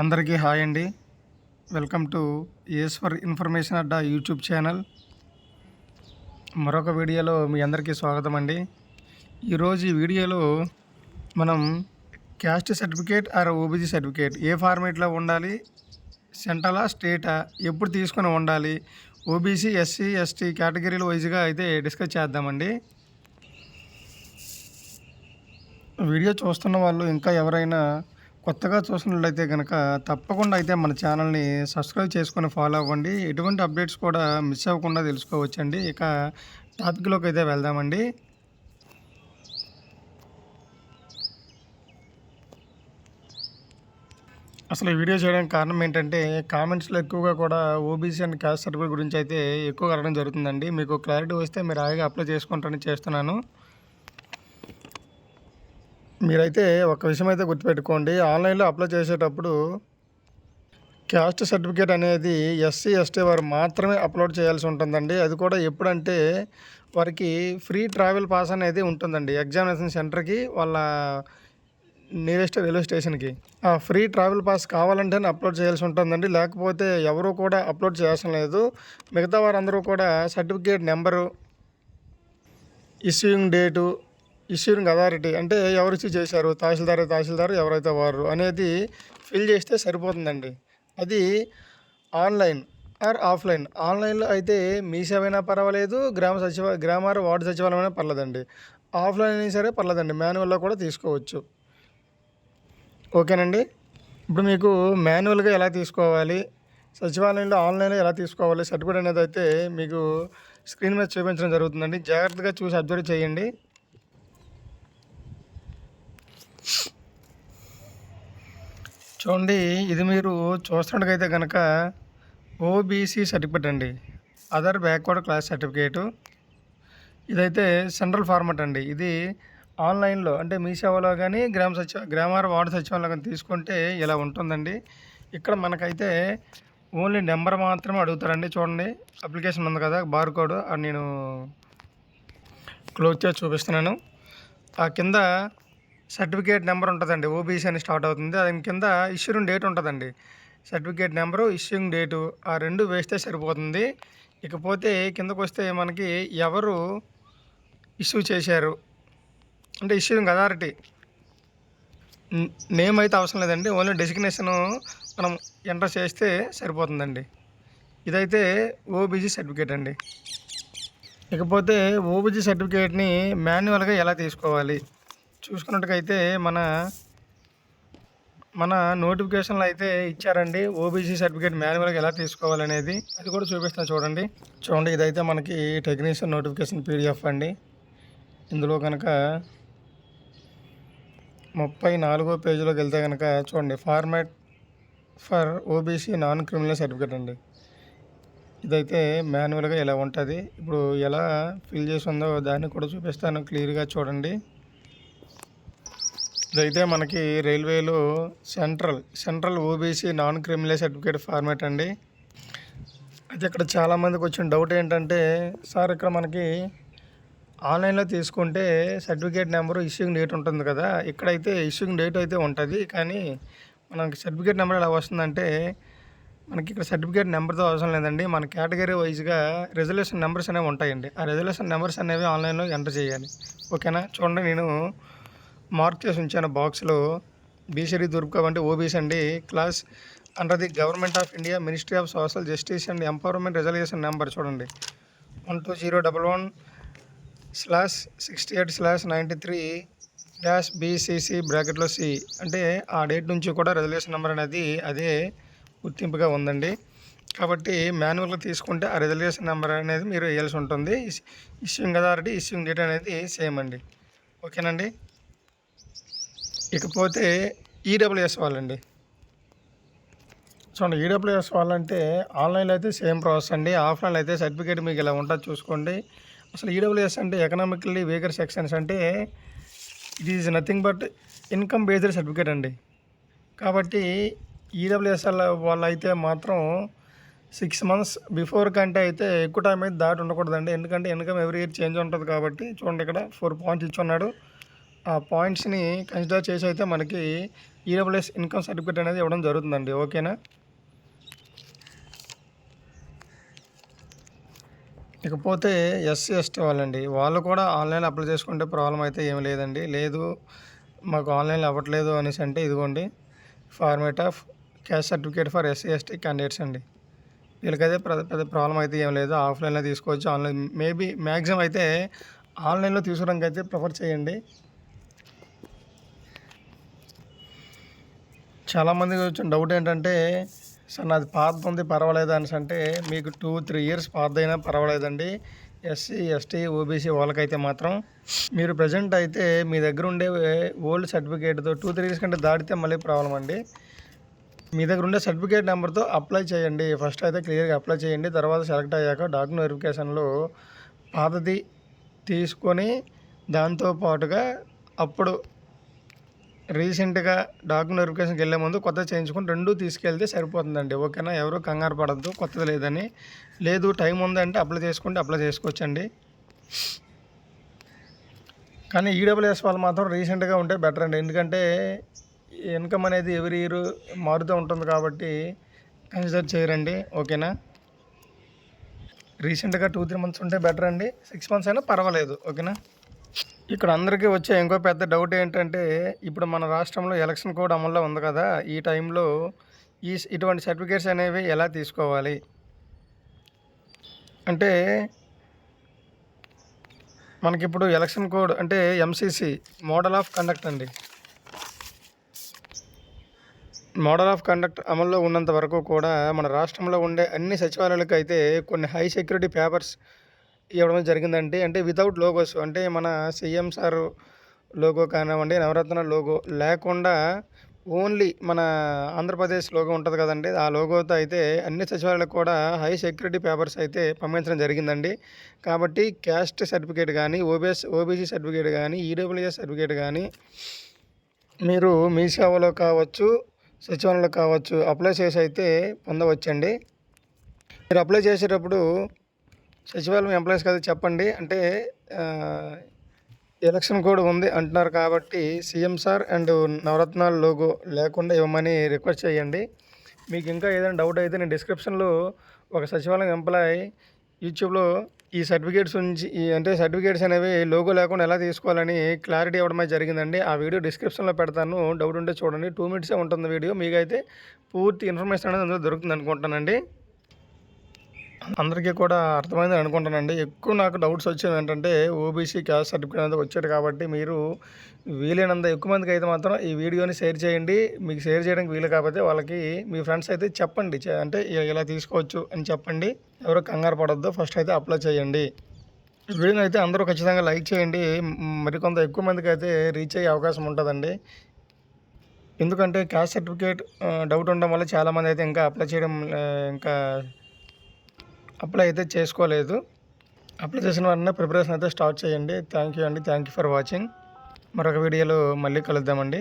అందరికీ హాయ్ అండి. Welcome to ace for information Adda YouTube channel. మరొక వీడియోలో మీ అందరికీ స్వాగతం అండి. ఈరోజు ఈ వీడియోలో మనం caste certificate or OBC certificate ఏ ఫార్మేట్లో ఉండాలి? సెంట్రలా స్టేటా? ఎప్పుడు తీసుకొని ఉండాలి? ఓబీసీ ఎస్సీ ఎస్టీ కేటగిరీల వైజ్గా అయితే డిస్కస్ చేద్దామండి. వీడియో చూస్తున్న వాళ్ళు ఇంకా ఎవరైనా కొత్తగా చూసినట్లయితే కనుక తప్పకుండా అయితే మన ఛానల్ని సబ్స్క్రైబ్ చేసుకొని ఫాలో అవ్వండి. ఎటువంటి అప్డేట్స్ కూడా మిస్ అవ్వకుండా తెలుసుకోవచ్చండి. ఇక టాపిక్లోకి అయితే వెళ్దామండి. అసలు ఈ వీడియో చేయడానికి కారణం ఏంటంటే కామెంట్స్లో ఎక్కువగా కూడా ఓబీసీ అండ్ క్యాస్ట్ సర్టిఫికేట్ గురించి అయితే ఎక్కువగా అడగడం జరుగుతుందండి. మీకు క్లారిటీ వస్తే మీరు హాయిగా అప్లై చేసుకుంటానని చేస్తున్నాను. మీరైతే ఒక విషయం అయితే గుర్తుపెట్టుకోండి. ఆన్లైన్లో అప్లై చేసేటప్పుడు క్యాస్ట్ సర్టిఫికేట్ అనేది ఎస్సీ ఎస్టీ వారు మాత్రమే అప్లోడ్ చేయాల్సి ఉంటుందండి. అది కూడా ఎప్పుడంటే వారికి ఫ్రీ ట్రావెల్ పాస్ అనేది ఉంటుందండి. ఎగ్జామినేషన్ సెంటర్కి వాళ్ళ నియరెస్ట్ రైల్వే స్టేషన్కి. ఆ ఫ్రీ ట్రావెల్ పాస్ కావాలంటేనే అప్లోడ్ చేయాల్సి ఉంటుందండి. లేకపోతే ఎవరు కూడా అప్లోడ్ చేయాల్సిన లేదు. మిగతా వారందరూ కూడా certificate number issuing date issuing authority అంటే ఎవరు చేశారు? తహసీల్దార్ తహసీల్దార్ ఎవరైతే వారు అనేది ఫిల్ చేస్తే సరిపోతుందండి. అది ఆన్లైన్ ఆర్ ఆఫ్లైన్. ఆన్లైన్లో అయితే మీ సేవైనా పర్వాలేదు గ్రామ సచివ గ్రామ వార్డు సచివాలయం పర్లేదండి. ఆఫ్లైన్ అయినా సరే పర్లేదండి. మాన్యువల్లో కూడా తీసుకోవచ్చు. ఓకేనండి? ఇప్పుడు మీకు మాన్యువల్గా ఎలా తీసుకోవాలి? సచివాలయంలో ఆన్లైన్లో ఎలా తీసుకోవాలి? సర్టిఫికేట్ అనేది అయితే మీకు స్క్రీన్ మీద చూపించడం జరుగుతుందండి. జాగ్రత్తగా చూసి అబ్జర్వ్ చేయండి. చూడండి ఇది మీరు చూస్తున్నట్టుగైతే కనుక ఓబీసీ సర్టిఫికేట్ అండి. Other backward class certificate. ఇదైతే సెంట్రల్ ఫార్మాట్ అండి. ఇది ఆన్లైన్లో అంటే మీ సేవలో కానీ గ్రామ సచివ గ్రామార వార్డు సచివాలయంలో కానీ తీసుకుంటే ఇలా ఉంటుందండి. ఇక్కడ మనకైతే ఓన్లీ నెంబర్ మాత్రమే అడుగుతారండి. చూడండి అప్లికేషన్ ఉంది కదా బార్ కోడ్ అది నేను క్లోజ్ చేసి చూపిస్తున్నాను. ఆ కింద సర్టిఫికేట్ నెంబర్ ఉంటుందండి. ఓబీసీ అని స్టార్ట్ అవుతుంది. దాని కింద ఇష్యూరింగ్ డేట్ ఉంటుందండి. సర్టిఫికేట్ నెంబరు ఇష్యూయింగ్ డేటు ఆ రెండు వేస్తే సరిపోతుంది. ఇకపోతే కిందకు వస్తే మనకి ఎవరు ఇష్యూ చేశారు? అంటే ఇష్యూయింగ్ అథారిటీ. నేమ్ అయితే అవసరం లేదండి. ఓన్లీ డెసిగ్నేషన్ మనం ఎంటర్ చేస్తే సరిపోతుందండి. ఇదైతే ఓబీజీ సర్టిఫికేట్ అండి. ఇకపోతే ఓబీజీ సర్టిఫికేట్ని మాన్యువల్గా ఎలా తీసుకోవాలి? చూసుకున్నట్టుకైతే మన మన నోటిఫికేషన్లో అయితే ఇచ్చారండి. ఓబీసీ సర్టిఫికేట్ మాన్యువల్గా ఎలా తీసుకోవాలనేది అది కూడా చూపిస్తాను చూడండి. చూడండి ఇదైతే మనకి టెక్నీషియన్ నోటిఫికేషన్ పీడిఎఫ్ అండి. ఇందులో కనుక ముప్పై నాలుగో పేజీలోకి వెళ్తే కనుక చూడండి format for OBC non criminal certificate అండి. ఇదైతే మాన్యువల్గా ఎలా ఉంటుంది ఇప్పుడు ఎలా ఫిల్ చేసి ఉందో దాన్ని కూడా చూపిస్తాను క్లియర్గా చూడండి. ఇదైతే మనకి రైల్వేలో central central OBC non criminal certificate format అండి. అయితే ఇక్కడ చాలామందికి వచ్చిన డౌట్ ఏంటంటే సార్ ఇక్కడ మనకి ఆన్లైన్లో తీసుకుంటే సర్టిఫికేట్ నెంబరు ఇష్యూయింగ్ డేట్ ఉంటుంది కదా. ఇక్కడైతే ఇష్యూయింగ్ డేట్ అయితే ఉంటుంది కానీ మనకి సర్టిఫికేట్ నెంబర్ ఎలా వస్తుందంటే మనకి ఇక్కడ సర్టిఫికేట్ నెంబర్తో అవసరం లేదండి. మన కేటగిరీ వైజ్గా రెజల్యూషన్ నెంబర్స్ అనేవి ఉంటాయండి. ఆ రెజల్యూషన్ నెంబర్స్ అనేవి ఆన్లైన్లో ఎంటర్ చేయాలి. ఓకేనా? చూడండి నేను మార్క్ చేసి ఉంచాను బాక్స్లో బీసీ దుర్గా అంటే ఓబీసీ అండి. Class under the government of India ministry of social justice and empowerment resolution number చూడండి. One two zero double one slash sixty eight slash ninety three dash BCC బ్రాకెట్లో సి. అంటే ఆ date నుంచి కూడా resolution number అనేది అదే గుర్తింపుగా ఉందండి. కాబట్టి మాన్యువల్గా తీసుకుంటే ఆ రిజల్యూషన్ నెంబర్ అనేది మీరు వేయాల్సి ఉంటుంది. ఇష్యూయింగ్ అథారిటీ ఇష్యూయింగ్ డేట్ అనేది సేమ్ అండి. ఓకేనండి? ఇకపోతే ఈడబ్ల్యూఎస్ వాళ్ళండి. చూడండి ఈడబ్ల్యూఎస్ వాళ్ళంటే ఆన్లైన్లో అయితే సేమ్ ప్రాసెస్ అండి. ఆఫ్లైన్లో అయితే సర్టిఫికేట్ మీకు ఇలా ఉంటుంది చూసుకోండి. అసలు ఈడబ్ల్యూఎస్ అంటే ఎకనామికల్లీ వీకర్ సెక్షన్స్ అంటే it is nothing but income based certificate అండి. కాబట్టి ఈడబ్ల్యూఎస్ వాళ్ళు అయితే మాత్రం సిక్స్ మంత్స్ బిఫోర్ కంటే అయితే ఎక్కువ టైం అయితే దాటి ఉండకూడదండి. ఎందుకంటే ఇన్కమ్ ఎవ్రీ ఇయర్ చేంజ్ ఉంటుంది కాబట్టి చూడండి ఇక్కడ ఫోర్ పాయింట్స్ ఇచ్చి ఉన్నాడు. ఆ పాయింట్స్ని కన్సిడర్ చేసి అయితే మనకి ఈడబ్ల్యూఎస్ ఇన్కమ్ సర్టిఫికేట్ అనేది ఇవ్వడం జరుగుతుందండి. ఓకేనా? ఇకపోతే ఎస్సీ ఎస్టీ వాళ్ళండి. వాళ్ళు కూడా ఆన్లైన్లో అప్లై చేసుకుంటే ప్రాబ్లం అయితే ఏమి లేదండి. లేదు మాకు ఆన్లైన్లో అవ్వట్లేదు అనేసి అంటే ఇదిగోండి. Format of caste certificate for SC ST candidates అండి. వీళ్ళకైతే పెద్ద పెద్ద ప్రాబ్లం అయితే ఏం లేదు. ఆఫ్లైన్లో తీసుకోవచ్చు. ఆన్లైన్ మేబీ మ్యాక్సిమం అయితే ఆన్లైన్లో తీసుకోవడానికి అయితే ప్రిఫర్ చేయండి. చాలామందికి వచ్చిన డౌట్ ఏంటంటే సార్ నాది పాత ఉంది పర్వాలేదు అనేసి అంటే మీకు టూ త్రీ ఇయర్స్ పాత అయినా పర్వాలేదండి ఎస్సీ ఎస్టీ ఓబీసీ వాళ్ళకైతే మాత్రం మీరు ప్రజెంట్ అయితే మీ దగ్గర ఉండే ఓల్డ్ సర్టిఫికేట్తో టూ త్రీ ఇయర్స్ కంటే దాటితే మళ్ళీ ప్రాబ్లం అండి. మీ దగ్గర ఉండే సర్టిఫికేట్ నెంబర్తో అప్లై చేయండి. ఫస్ట్ అయితే క్లియర్గా అప్లై చేయండి. తర్వాత సెలెక్ట్ అయ్యాక డాక్యుమెంట్ వెరిఫికేషన్లో పాతది తీసుకొని దాంతో పాటుగా అప్పుడు రీసెంట్గా డాక్యుమెంట్ వెరిఫికేషన్కి వెళ్ళే ముందు కొత్త చేయించుకొని రెండు తీసుకెళ్తే సరిపోతుందండి. ఓకేనా? ఎవరు కంగారు పడద్దు కొత్తది లేదని. లేదు టైం ఉందంటే అప్లై చేసుకుంటే అప్లై చేసుకోవచ్చండి. కానీ ఈడబ్ల్యూఎస్ వాళ్ళు మాత్రం రీసెంట్గా ఉంటే బెటర్ అండి. ఎందుకంటే ఇన్కమ్ అనేది ఎవ్రీ ఇయర్ మారుతూ ఉంటుంది కాబట్టి కన్సిడర్ చేయరండి. ఓకేనా? రీసెంట్గా టూ త్రీ మంత్స్ ఉంటే బెటర్ అండి. సిక్స్ మంత్స్ అయినా పర్వాలేదు. ఓకేనా? ఇక్కడ అందరికీ వచ్చే ఇంకో పెద్ద డౌట్ ఏంటంటే ఇప్పుడు మన రాష్ట్రంలో ఎలక్షన్ కోడ్ అమల్లో ఉంది కదా ఈ టైంలో ఈ ఇటువంటి సర్టిఫికేట్స్ అనేవి ఎలా తీసుకోవాలి? అంటే మనకిప్పుడు ఎలక్షన్ కోడ్ అంటే ఎంసీసీ మోడల్ ఆఫ్ కండక్ట్ అండి. మోడల్ ఆఫ్ కండక్ట్ అమల్లో ఉన్నంత వరకు కూడా మన రాష్ట్రంలో ఉండే అన్ని సచివాలయాలకు అయితే కొన్ని హై సెక్యూరిటీ పేపర్స్ ఇవ్వడం జరిగిందండి. అంటే వితౌట్ లోగోస్ అంటే మన సీఎం సార్ లోగో కానివ్వండి నవరత్న లోగో లేకుండా ఓన్లీ మన ఆంధ్రప్రదేశ్ లోగో ఉంటుంది కదండి. ఆ లోగోతో అయితే అన్ని సచివాలయాలకు కూడా హై సెక్యూరిటీ పేపర్స్ అయితే పంపించడం జరిగిందండి. కాబట్టి క్యాస్ట్ సర్టిఫికేట్ కానీ ఓబీఎస్ ఓబీసీ సర్టిఫికేట్ కానీ ఈడబ్ల్యూఎస్ సర్టిఫికేట్ కానీ మీరు మీ సేవలో కావచ్చు సచివాలయంలో కావచ్చు అప్లై చేసి అయితే పొందవచ్చండి. మీరు అప్లై చేసేటప్పుడు సచివాలయం ఎంప్లాయీస్ కదా చెప్పండి. అంటే ఎలక్షన్ కోడ్ ఉంది అంటున్నారు కాబట్టి సీఎం సార్ అండ్ నవరత్నాల లోగో లేకుండా ఇవ్వమని రిక్వెస్ట్ చేయండి. మీకు ఇంకా ఏదైనా డౌట్ అయితే నేను డిస్క్రిప్షన్లో ఒక సచివాలయం ఎంప్లాయ్ యూట్యూబ్లో ఈ సర్టిఫికేట్స్ నుంచి ఈ అంటే సర్టిఫికేట్స్ అనేవి లోగో లేకుండా ఎలా తీసుకోవాలని క్లారిటీ ఇవ్వడమే జరిగిందండి. ఆ వీడియో డిస్క్రిప్షన్లో పెడతాను. డౌట్ ఉంటే చూడండి. టూ మినిట్సే ఉంటుంది వీడియో. మీకైతే పూర్తి ఇన్ఫర్మేషన్ అనేది అందులో దొరుకుతుంది అనుకుంటానండి. అందరికీ కూడా అర్థమైందని అనుకుంటానండి ఎక్కువ నాకు డౌట్స్ వచ్చేవి ఏంటంటే ఓబీసీ క్యాస్ట్ సర్టిఫికేట్ అనేది వచ్చాడు కాబట్టి మీరు వీలైనంత ఎక్కువ మందికి అయితే మాత్రం ఈ వీడియోని షేర్ చేయండి. మీకు షేర్ చేయడానికి వీలు కాకపోతే వాళ్ళకి మీ ఫ్రెండ్స్ అయితే చెప్పండి. అంటే ఇలా తీసుకోవచ్చు అని చెప్పండి. ఎవరు కంగారు పడద్దు. ఫస్ట్ అయితే అప్లై చేయండి. వీడియోని అయితే అందరూ ఖచ్చితంగా లైక్ చేయండి. మరికొంత ఎక్కువ మందికి అయితే రీచ్ అయ్యే అవకాశం ఉంటుందండి. ఎందుకంటే క్యాస్ట్ సర్టిఫికేట్ డౌట్ ఉండడం వల్ల చాలామంది అయితే ఇంకా అప్లై చేయడం ఇంకా అప్లై అయితే చేసుకోలేదు. అప్లై చేసిన వెంటనే ప్రిపరేషన్ అయితే స్టార్ట్ చేయండి. థ్యాంక్ యూ అండి. థ్యాంక్ యూ ఫర్ వాచింగ్ మరొక వీడియోలో మళ్ళీ కలుద్దామండి.